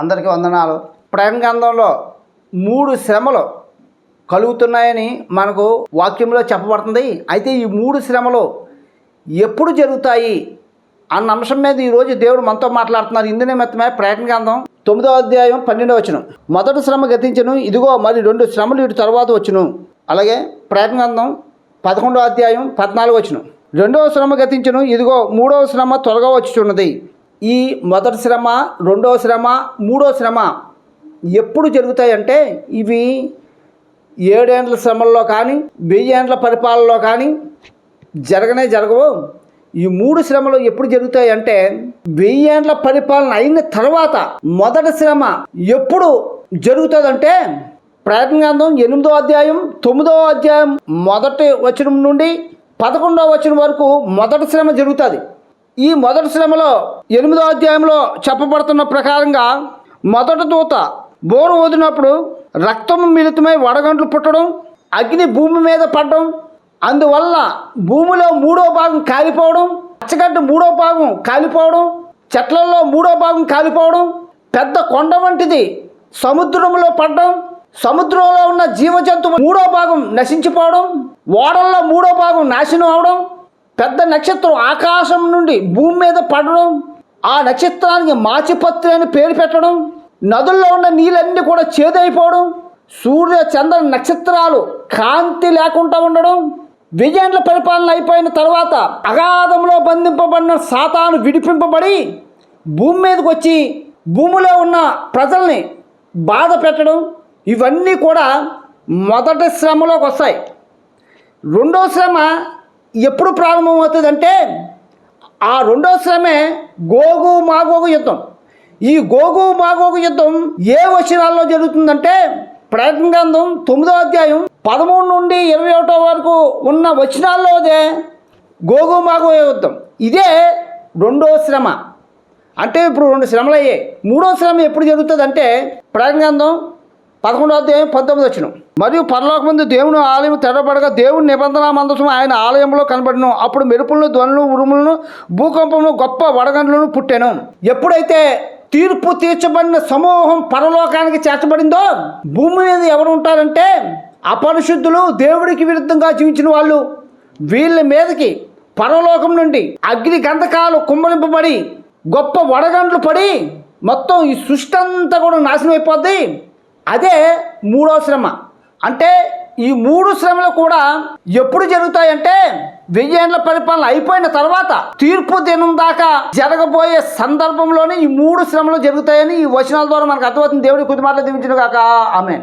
అందరికీ వందనాలు. ప్రయాణ గ్రంథంలో మూడు శ్రమలు కలుగుతున్నాయని మనకు వాక్యంలో చెప్పబడుతుంది. అయితే ఈ మూడు శ్రమలు ఎప్పుడు జరుగుతాయి అన్న అంశం మీద ఈరోజు దేవుడు మనతో మాట్లాడుతున్నారు. ఇందు నిమిత్తమే ప్రయత్న గ్రంథం తొమ్మిదో అధ్యాయం పన్నెండో వచ్చును మొదటి శ్రమ గతించను ఇదిగో మరి రెండు శ్రమలు ఇటు తర్వాత వచ్చును. అలాగే ప్రయత్న గ్రంథం పదకొండో అధ్యాయం పద్నాలుగు వచ్చును రెండవ శ్రమ గతించను ఇదిగో మూడవ శ్రమ త్వరగా వచ్చుచున్నది. ఈ మొదటి శ్రమ రెండో శ్రమ మూడో శ్రమ ఎప్పుడు జరుగుతాయంటే ఇవి ఏడేండ్ల శ్రమల్లో కానీ వెయ్యేండ్ల పరిపాలనలో కానీ జరగనే జరగవు. ఈ మూడు శ్రమలు ఎప్పుడు జరుగుతాయి అంటే వెయ్యేండ్ల పరిపాలన అయిన తర్వాత మొదటి శ్రమ ఎప్పుడు జరుగుతుందంటే ప్రయత్న ఎనిమిదో అధ్యాయం తొమ్మిదో అధ్యాయం మొదటి వచనం నుండి పదకొండవ వచనం వరకు మొదటి శ్రమ జరుగుతుంది. ఈ మొదటి శ్రమలో ఎనిమిదో అధ్యాయంలో చెప్పబడుతున్న ప్రకారంగా మొదటి దూత బోరు వదిలినప్పుడు రక్తము మిళితమై వడగంట్లు పుట్టడం అగ్ని భూమి మీద పడడం అందువల్ల భూమిలో మూడో భాగం కాలిపోవడం పచ్చగడ్డ మూడో భాగం కాలిపోవడం చెట్లలో మూడో భాగం కాలిపోవడం పెద్ద కొండ వంటిది సముద్రంలో పడడం సముద్రంలో ఉన్న జీవజంతువు మూడో భాగం నశించిపోవడం ఓడల్లో మూడో భాగం నాశనం అవడం పెద్ద నక్షత్రం ఆకాశం నుండి భూమి మీద పడడం ఆ నక్షత్రానికి మాచిపత్రి అని పేరు పెట్టడం నదుల్లో ఉన్న నీళ్ళన్నీ కూడా చేదైపోవడం సూర్య చంద్ర నక్షత్రాలు కాంతి లేకుండా ఉండడం విజయన్ల పరిపాలన అయిపోయిన తర్వాత అగాధంలో బంధింపబడిన సాతాను విడిపింపబడి భూమి మీదకి వచ్చి భూమిలో ఉన్న ప్రజల్ని బాధ పెట్టడం ఇవన్నీ కూడా మొదటి శ్రమలోకి వస్తాయి. రెండో శ్రమ ఎప్పుడు ప్రారంభమవుతుందంటే ఆ రెండో శ్రమే గోగు మాగోగు యుద్ధం. ఈ గోగు మాగోగు యుద్ధం ఏ వచనాల్లో జరుగుతుందంటే ప్రయత్న గ్రంథం తొమ్మిదో అధ్యాయం పదమూడు నుండి ఇరవై ఒకటో వరకు ఉన్న వచనాల్లోదే గోగు మాగో యుద్ధం. ఇదే రెండో శ్రమ. అంటే ఇప్పుడు రెండు శ్రమలు అయ్యాయి మూడో శ్రమ ఎప్పుడు జరుగుతుంది అంటే ప్రయత్న గ్రంథం పదకొండో అధ్యాయం పంతొమ్మిది వచ్చిన. మరియు పరలోకముందు దేవుని ఆలయం తెరబడగా దేవుని నిబంధన మందసం ఆయన ఆలయంలో కనబడను. అప్పుడు మెరుపులను ధ్వనులు ఉరుములను భూకంపమును గొప్ప వడగండ్లను పుట్టాను. ఎప్పుడైతే తీర్పు తీర్చబడిన సమూహం పరలోకానికి చేర్చబడిందో భూమి మీద ఎవరు ఉంటారంటే అపరిశుద్ధులు దేవుడికి విరుద్ధంగా జీవించిన వాళ్ళు. వీళ్ళ మీదకి పరలోకం నుండి అగ్ని గంధకాలు కుమ్మరింపబడి గొప్ప వడగండ్లు పడి మొత్తం ఈ సృష్టి అంతా కూడా నాశనం అయిపోద్ది. అదే మూడో శ్రమ. అంటే ఈ మూడు శ్రమలు కూడా ఎప్పుడు జరుగుతాయంటే వెయ్యేండ్ల పరిపాలన అయిపోయిన తర్వాత తీర్పు దినం దాకా జరగబోయే సందర్భంలోనే ఈ మూడు శ్రమలు జరుగుతాయని ఈ వచనాల ద్వారా మనకు అర్థమవుతుంది. దేవుడి కొద్ది మాటలు దీవించిన కాక ఆమె